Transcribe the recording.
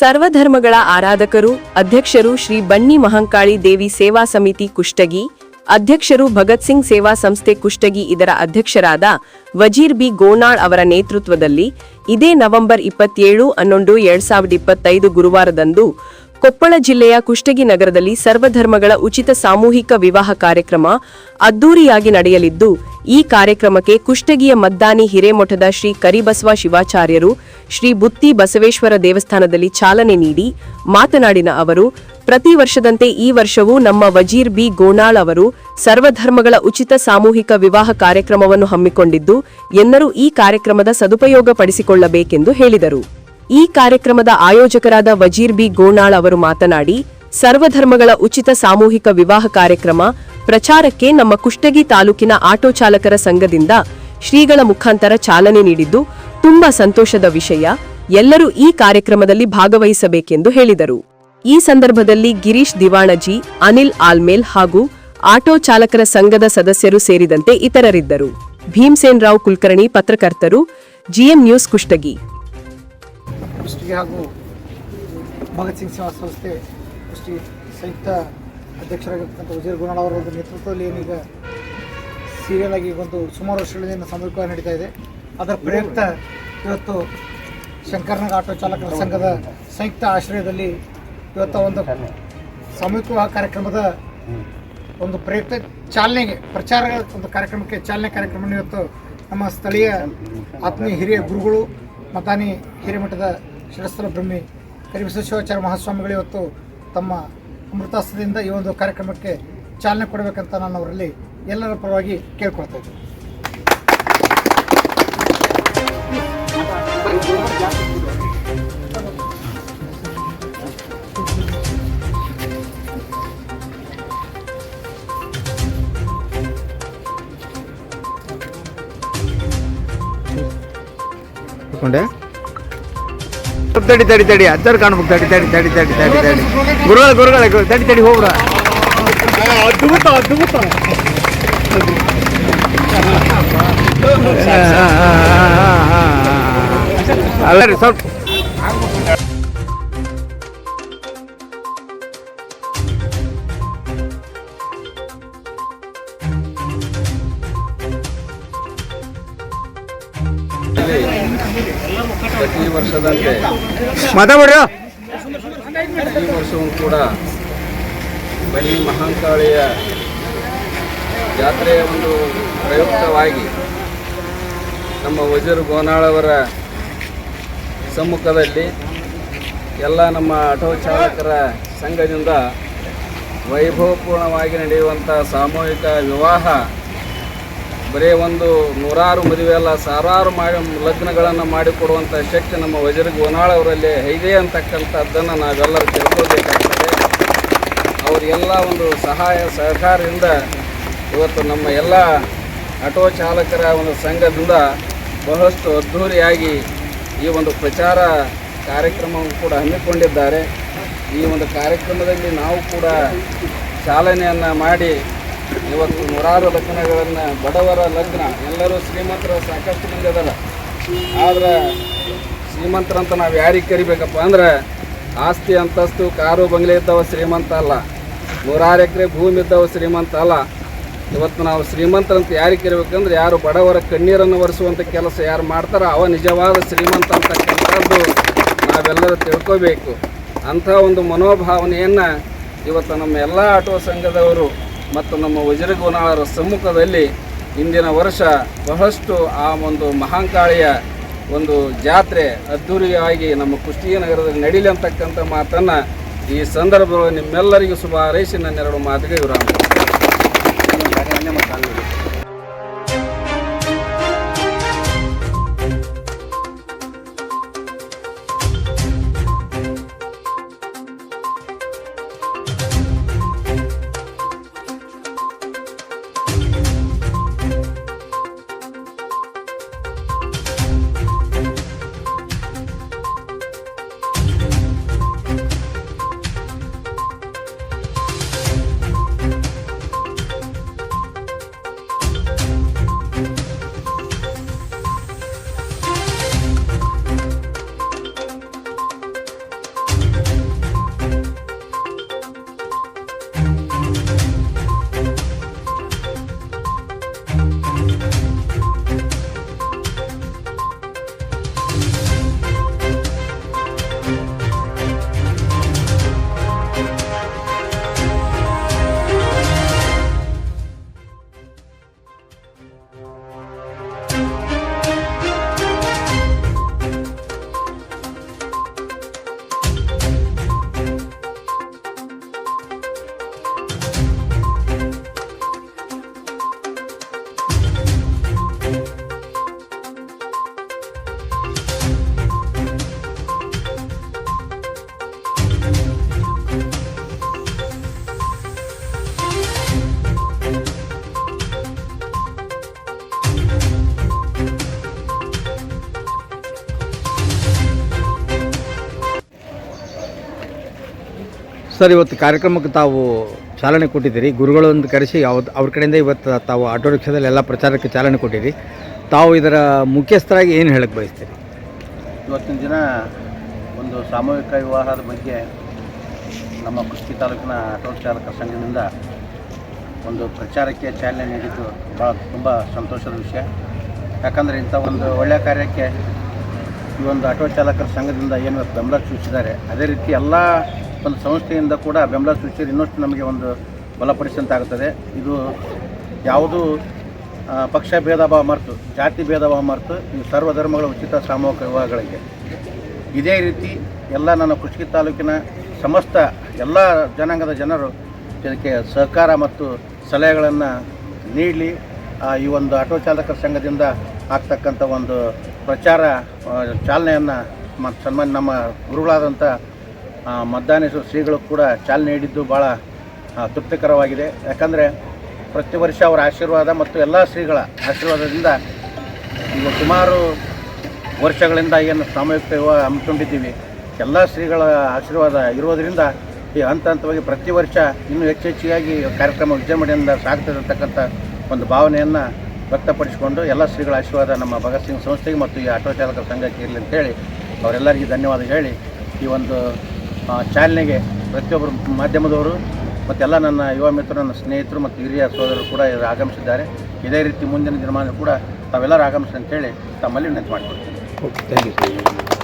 ಸರ್ವಧರ್ಮಗಳ ಆರಾಧಕರು, ಅಧ್ಯಕ್ಷರು ಶ್ರೀ ಬನ್ನಿ ಮಹಂಕಾಳಿ ದೇವಿ ಸೇವಾ ಸಮಿತಿ ಕುಷ್ಟಗಿ, ಅಧ್ಯಕ್ಷರು ಭಗತ್ ಸಿಂಗ್ ಸೇವಾ ಸಂಸ್ಥೆ ಕುಷ್ಟಗಿ ಇದರ ಅಧ್ಯಕ್ಷರಾದ ವಜೀರ್ ಬಿ ಗೋನಾಳ್ ಅವರ ನೇತೃತ್ವದಲ್ಲಿ ಇದೇ ನವೆಂಬರ್ ಇಪ್ಪತ್ತೇಳು ಹನ್ನೊಂದು ಎರಡ್ ಸಾವಿರದ ಇಪ್ಪತ್ತೈದು ಗುರುವಾರದಂದು ಕೊಪ್ಪಳ ಜಿಲ್ಲೆಯ ಕುಷ್ಟಗಿ ನಗರದಲ್ಲಿ ಸರ್ವಧರ್ಮಗಳ ಉಚಿತ ಸಾಮೂಹಿಕ ವಿವಾಹ ಕಾರ್ಯಕ್ರಮ ಅದ್ದೂರಿಯಾಗಿ ನಡೆಯಲಿದ್ದು, ಈ ಕಾರ್ಯಕ್ರಮಕ್ಕೆ ಕುಷ್ಟಗಿಯ ಮದ್ದಾನಿ ಹಿರೇಮಠದ ಶ್ರೀ ಕರಿಬಸವ ಶಿವಾಚಾರ್ಯರು, ಶ್ರೀ ಬುತ್ತಿ ಬಸವೇಶ್ವರ ದೇವಸ್ಥಾನದಲ್ಲಿ ಚಾಲನೆ ನೀಡಿ ಮಾತನಾಡಿನ ಅವರು, ಪ್ರತಿ ವರ್ಷದಂತೆ ಈ ವರ್ಷವೂ ನಮ್ಮ ವಜೀರ್ ಬಿ ಗೋಣಾಳ್ ಅವರು ಸರ್ವಧರ್ಮಗಳ ಉಚಿತ ಸಾಮೂಹಿಕ ವಿವಾಹ ಕಾರ್ಯಕ್ರಮವನ್ನು ಹಮ್ಮಿಕೊಂಡಿದ್ದು, ಎಲ್ಲರೂ ಈ ಕಾರ್ಯಕ್ರಮದ ಸದುಪಯೋಗ ಪಡಿಸಿಕೊಳ್ಳಬೇಕೆಂದು ಹೇಳಿದರು. ಈ ಕಾರ್ಯಕ್ರಮದ ಆಯೋಜಕರಾದ ವಜೀರ್ ಬಿ ಗೋನಾಳ್ ಅವರು ಮಾತನಾಡಿ, ಸರ್ವಧರ್ಮಗಳ ಉಚಿತ ಸಾಮೂಹಿಕ ವಿವಾಹ ಕಾರ್ಯಕ್ರಮ ಪ್ರಚಾರಕ್ಕೆ ನಮ್ಮ ಕುಷ್ಟಗಿ ತಾಲೂಕಿನ ಆಟೋ ಚಾಲಕರ ಸಂಘದಿಂದ ಶ್ರೀಗಳ ಮುಖಾಂತರ ಚಾಲನೆ ನೀಡಿದ್ದು, ತುಂಬಾ ಸಂತೋಷದ ವಿಷಯ. ಎಲ್ಲರೂ ಈ ಕಾರ್ಯಕ್ರಮದಲ್ಲಿ ಭಾಗವಹಿಸಬೇಕೆಂದು ಹೇಳಿದರು. ಈ ಸಂದರ್ಭದಲ್ಲಿ ಗಿರೀಶ್ ದಿವಾಣಜಿ, ಅನಿಲ್ ಆಲ್ಮೇಲ್ ಹಾಗೂ ಆಟೋ ಚಾಲಕರ ಸಂಘದ ಸದಸ್ಯರು ಸೇರಿದಂತೆ ಇತರರಿದ್ದರು. ಭೀಮಸೇನ್ ರಾವ್ ಕುಲಕರ್ಣಿ, ಪತ್ರಕರ್ತರು, ಜಿಎಂ ನ್ಯೂಸ್ ಕುಷ್ಟಗಿ. ಕುಷ್ಟಗಿ ಹಾಗೂ ಭಗತ್ ಸಿಂಗ್ ಸೇವಾ ಸಂಸ್ಥೆ ಕುಷ್ಟಗಿ ಸಂಯುಕ್ತ ಅಧ್ಯಕ್ಷರಾಗಿರ್ತಕ್ಕಂಥ ವಿಜಯ್ ಗುಣಾಳ್ ಅವರ ಒಂದು ನೇತೃತ್ವದಲ್ಲಿ ಏನೀಗ ಸೀರಿಯಲ್ ಆಗಿ ಒಂದು ಸುಮಾರು ವರ್ಷಗಳಿಂದ ಸಾಮೂಹಿಕವಾಗಿ ನಡೀತಾ ಇದೆ. ಅದರ ಪ್ರಯುಕ್ತ ಇವತ್ತು ಶಂಕರ್ನಾಗ ಆಟೋ ಚಾಲಕರ ಸಂಘದ ಸಂಯುಕ್ತ ಆಶ್ರಯದಲ್ಲಿ ಇವತ್ತು ಒಂದು ಸಾಮೂಹಿಕ ಕಾರ್ಯಕ್ರಮದ ಒಂದು ಪ್ರಯುಕ್ತ ಚಾಲನೆಗೆ ಪ್ರಚಾರ ಒಂದು ಕಾರ್ಯಕ್ರಮಕ್ಕೆ ಚಾಲನೆ ಕಾರ್ಯಕ್ರಮ ಇವತ್ತು ನಮ್ಮ ಸ್ಥಳೀಯ ಆತ್ಮೀಯ ಹಿರಿಯ ಗುರುಗಳು ಮತಾನಿ ಹಿರೇಮಠದ ಶಿರಸ್ಥಲ ಬ್ರಹ್ಮಿ ಕರಿಬಸವೇಶ್ವರಾಚಾರ್ಯ ಮಹಾಸ್ವಾಮಿಗಳು ಇವತ್ತು ತಮ್ಮ ಅಮೃತಾಸ್ತ್ರದಿಂದ ಈ ಒಂದು ಕಾರ್ಯಕ್ರಮಕ್ಕೆ ಚಾಲನೆ ಕೊಡಬೇಕಂತ ನಾನು ಅವರಲ್ಲಿ ಎಲ್ಲರ ಪರವಾಗಿ ಕೇಳ್ಕೊಳ್ತಾ ಇದ್ದೀನಿ. ತಗೊಂಡೆ? ತಡಿ ತಡಿ ತಡಿ ಅಜ್ಜರ್ ಕಾಣ್ಬೇಕು ತಡಿ ತಡಿ ತಡಿ ತಡಿ ತಡಿ ತಡಿ ಗುರುಗಳ ಗುರುಗಳ ಗುರು- ತಡಿ ತಡಿ ಹೋಗ್ಬಿಡ ಅಲ್ಲ ರೀ ಸ್ವಲ್ಪ ಪ್ರತಿ ವರ್ಷದಂತೆ ಈ ವರ್ಷವೂ ಕೂಡ ಬನ್ನಿ ಮಹಾಂಕಾಳಿಯ ಜಾತ್ರೆಯ ಒಂದು ಪ್ರಯುಕ್ತವಾಗಿ ನಮ್ಮ ವಜರು ಗೋನಾಳವರ ಸಮ್ಮುಖದಲ್ಲಿ ಎಲ್ಲ ನಮ್ಮ ಆಟೋ ಚಾಲಕರ ಸಂಘದಿಂದ ವೈಭವಪೂರ್ಣವಾಗಿ ನಡೆಯುವಂಥ ಸಾಮೂಹಿಕ ವಿವಾಹ ಬರೀ ಒಂದು ನೂರಾರು ಮದುವೆ ಅಲ್ಲ, ಸಾವಿರಾರು ಮಾಡಿ ಲಗ್ನಗಳನ್ನು ಮಾಡಿಕೊಡುವಂಥ ಶಕ್ತಿ ನಮ್ಮ ವಜ್ರ ಗೋನಾಳ್ ಅವರಲ್ಲಿ ಇದೆ ಅಂತಕ್ಕಂಥದ್ದನ್ನು ನಾವೆಲ್ಲರೂ ತಿಳ್ಕೊಬೇಕಾಗ್ತದೆ ಅವರೆಲ್ಲ ಒಂದು ಸಹಾಯ ಸಹಕಾರದಿಂದ ಇವತ್ತು ನಮ್ಮ ಎಲ್ಲ ಆಟೋ ಚಾಲಕರ ಒಂದು ಸಂಘದಿಂದ ಬಹಳಷ್ಟು ಅದ್ಧೂರಿಯಾಗಿ ಈ ಒಂದು ಪ್ರಚಾರ ಕಾರ್ಯಕ್ರಮವನ್ನು ಕೂಡ ಹಮ್ಮಿಕೊಂಡಿದ್ದಾರೆ. ಈ ಒಂದು ಕಾರ್ಯಕ್ರಮದಲ್ಲಿ ನಾವು ಕೂಡ ಚಾಲನೆಯನ್ನು ಮಾಡಿ ಇವತ್ತು ನೂರಾರು ಲಗ್ನಗಳನ್ನು ಬಡವರ ಲಗ್ನ, ಎಲ್ಲರೂ ಶ್ರೀಮಂತರ ಸಾಕಷ್ಟು ಮಂದಿ ಆದರೆ ಆದ್ರೆ ಶ್ರೀಮಂತರಂತ ನಾವು ಯಾರಿಗೆ ಕರಿಬೇಕಪ್ಪ ಅಂದ್ರೆ ಆಸ್ತಿ ಅಂತಸ್ತು, ಕಾರು, ಬಂಗ್ಲೆ ಇದ್ದವ ಶ್ರೀಮಂತ ಅಲ್ಲ. ನೂರಾರು ಎಕರೆ ಭೂಮಿ ಇದ್ದವ ಶ್ರೀಮಂತ ಅಲ್ಲ. ಇವತ್ತು ನಾವು ಶ್ರೀಮಂತರಂತ ಯಾರಿಗೆ ಕರಿಬೇಕಂದ್ರೆ ಯಾರು ಬಡವರ ಕಣ್ಣೀರನ್ನು ಒರೆಸುವಂಥ ಕೆಲಸ ಯಾರು ಮಾಡ್ತಾರೋ, ಅವ ನಿಜವಾದ ಶ್ರೀಮಂತ ಅಂತಕ್ಕಂಥದ್ದು ನಾವೆಲ್ಲರೂ ತಿಳ್ಕೋಬೇಕು. ಅಂಥ ಒಂದು ಮನೋಭಾವನೆಯನ್ನು ಇವತ್ತು ನಮ್ಮ ಎಲ್ಲ ಆಟೋ ಸಂಘದವರು ಮತ್ತು ನಮ್ಮ ವಜ್ರಗೋನಾಳರ ಸಮ್ಮುಖದಲ್ಲಿ ಇಂದಿನ ವರ್ಷ ಬಹಳಷ್ಟು ಆ ಒಂದು ಮಹಾಂಕಾಳಿಯ ಒಂದು ಜಾತ್ರೆ ಅದ್ಧೂರಿಯಾಗಿ ನಮ್ಮ ಕುಷ್ಟಗಿ ನಗರದಲ್ಲಿ ನಡೀಲಿ ಅಂತಕ್ಕಂಥ ಮಾತನ್ನು ಈ ಸಂದರ್ಭದಲ್ಲಿ ನಿಮ್ಮೆಲ್ಲರಿಗೂ ಶುಭ ಹಾರೈಸಿ ನನ್ನೆರಡು ಮಾತುಗಳು ವಿರಾಮ. ಸರ್, ಇವತ್ತು ಕಾರ್ಯಕ್ರಮಕ್ಕೆ ತಾವು ಚಾಲನೆ ಕೊಟ್ಟಿದ್ದೀರಿ. ಗುರುಗಳೊಂದು ಕರೆಸಿ ಯಾವ್ದು ಅವ್ರ ಕಡೆಯಿಂದ ಇವತ್ತು ತಾವು ಆಟೋ ರಿಕ್ಷಾದಲ್ಲಿ ಎಲ್ಲ ಪ್ರಚಾರಕ್ಕೆ ಚಾಲನೆ ಕೊಟ್ಟಿರಿ. ತಾವು ಇದರ ಮುಖ್ಯಸ್ಥರಾಗಿ ಏನು ಹೇಳಕ್ಕೆ ಬಯಸ್ತೀರಿ? ಇವತ್ತಿನ ದಿನ ಒಂದು ಸಾಮೂಹಿಕ ವಿವಾಹದ ಬಗ್ಗೆ ನಮ್ಮ ಕುಸ್ತಿ ತಾಲೂಕಿನ ಆಟೋ ಚಾಲಕ ಸಂಘದಿಂದ ಒಂದು ಪ್ರಚಾರಕ್ಕೆ ಚಾಲನೆ ನೀಡಿದ್ದು ಭಾಳ ತುಂಬ ಸಂತೋಷದ ವಿಷಯ. ಯಾಕಂದರೆ ಇಂಥ ಒಂದು ಒಳ್ಳೆಯ ಕಾರ್ಯಕ್ಕೆ ಈ ಒಂದು ಆಟೋ ಚಾಲಕರ ಸಂಘದಿಂದ ಏನು ಬೆಂಬಲ ಸೂಚಿಸಿದ್ದಾರೆ. ಅದೇ ರೀತಿ ಎಲ್ಲ ಒಂದು ಸಂಸ್ಥೆಯಿಂದ ಕೂಡ ಬೆಂಬಲ ಸೂಚಿಸಿದ್ರೆ ಇನ್ನಷ್ಟು ನಮಗೆ ಒಂದು ಬಲಪಡಿಸಿದಂತಾಗುತ್ತದೆ. ಇದು ಯಾವುದು ಪಕ್ಷ ಭೇದ ಭಾವ ಮರೆತು, ಜಾತಿ ಭೇದ ಭಾವ ಮರೆತು ಈ ಸರ್ವ ಧರ್ಮಗಳ ಉಚಿತ ಸಾಮೂಹಿಕ ವಿವಾಹಗಳಿಗೆ. ಇದೇ ರೀತಿ ಎಲ್ಲ ನನ್ನ ಕುಷ್ಟಗಿ ತಾಲೂಕಿನ ಸಮಸ್ತ ಎಲ್ಲ ಜನಾಂಗದ ಜನರು ಇದಕ್ಕೆ ಸಹಕಾರ ಮತ್ತು ಸಲಹೆಗಳನ್ನು ನೀಡಲಿ. ಈ ಒಂದು ಆಟೋ ಚಾಲಕರ ಸಂಘದಿಂದ ಆಗ್ತಕ್ಕಂಥ ಒಂದು ಪ್ರಚಾರ ಚಾಲನೆಯನ್ನು ಮತ್ತು ಸನ್ಮಾನ್ಯ ನಮ್ಮ ಗುರುಗಳಾದಂಥ ಮದ್ದಾನೇಶ್ವರ ಶ್ರೀಗಳು ಕೂಡ ಚಾಲನೆ ನೀಡಿದ್ದು ಭಾಳ ತೃಪ್ತಿಕರವಾಗಿದೆ. ಯಾಕಂದರೆ ಪ್ರತಿ ವರ್ಷ ಅವರ ಆಶೀರ್ವಾದ ಮತ್ತು ಎಲ್ಲ ಶ್ರೀಗಳ ಆಶೀರ್ವಾದದಿಂದ ಈಗ ಸುಮಾರು ವರ್ಷಗಳಿಂದ ಏನು ಸಾಮೂಹಿಕ ವಿವಾಹ ಹಮ್ಮಿಕೊಂಡಿದ್ದೀವಿ. ಎಲ್ಲ ಶ್ರೀಗಳ ಆಶೀರ್ವಾದ ಇರುವುದರಿಂದ ಈ ಹಂತ ಹಂತವಾಗಿ ಪ್ರತಿ ವರ್ಷ ಇನ್ನೂ ಹೆಚ್ಚು ಹೆಚ್ಚಿಗಾಗಿ ಕಾರ್ಯಕ್ರಮ ವಿಜೃಂಭಣೆಯಿಂದ ಸಾಗ್ತಿರತಕ್ಕಂಥ ಒಂದು ಭಾವನೆಯನ್ನು ವ್ಯಕ್ತಪಡಿಸಿಕೊಂಡು ಎಲ್ಲ ಶ್ರೀಗಳ ಆಶೀರ್ವಾದ ನಮ್ಮ ಭಗತ್ ಸಿಂಗ್ ಸಂಸ್ಥೆಗೆ ಮತ್ತು ಈ ಆಟೋ ಚಾಲಕರ ಸಂಘಕ್ಕೆ ಇರಲಿ ಅಂತೇಳಿ ಅವರೆಲ್ಲರಿಗೂ ಧನ್ಯವಾದ ಹೇಳಿ ಈ ಒಂದು ಚಾಲನೆಗೆ ಪ್ರತಿಯೊಬ್ಬರು ಮಾಧ್ಯಮದವರು ಮತ್ತೆಲ್ಲ ನನ್ನ ಯುವ ಮಿತ್ರರು, ನನ್ನ ಸ್ನೇಹಿತರು ಮತ್ತು ಹಿರಿಯ ಸೋದರರು ಕೂಡ ಆಗಮಿಸಿದ್ದಾರೆ. ಇದೇ ರೀತಿ ಮುಂದಿನ ದಿನಮಾನ ಕೂಡ ತಾವೆಲ್ಲರೂ ಆಗಮಿಸಿ ಅಂತೇಳಿ ತಮ್ಮಲ್ಲಿ ವಿನಂತಿ ಮಾಡಿಕೊಡ್ತೀನಿ ಓಕೆ ಥ್ಯಾಂಕ್ ಯು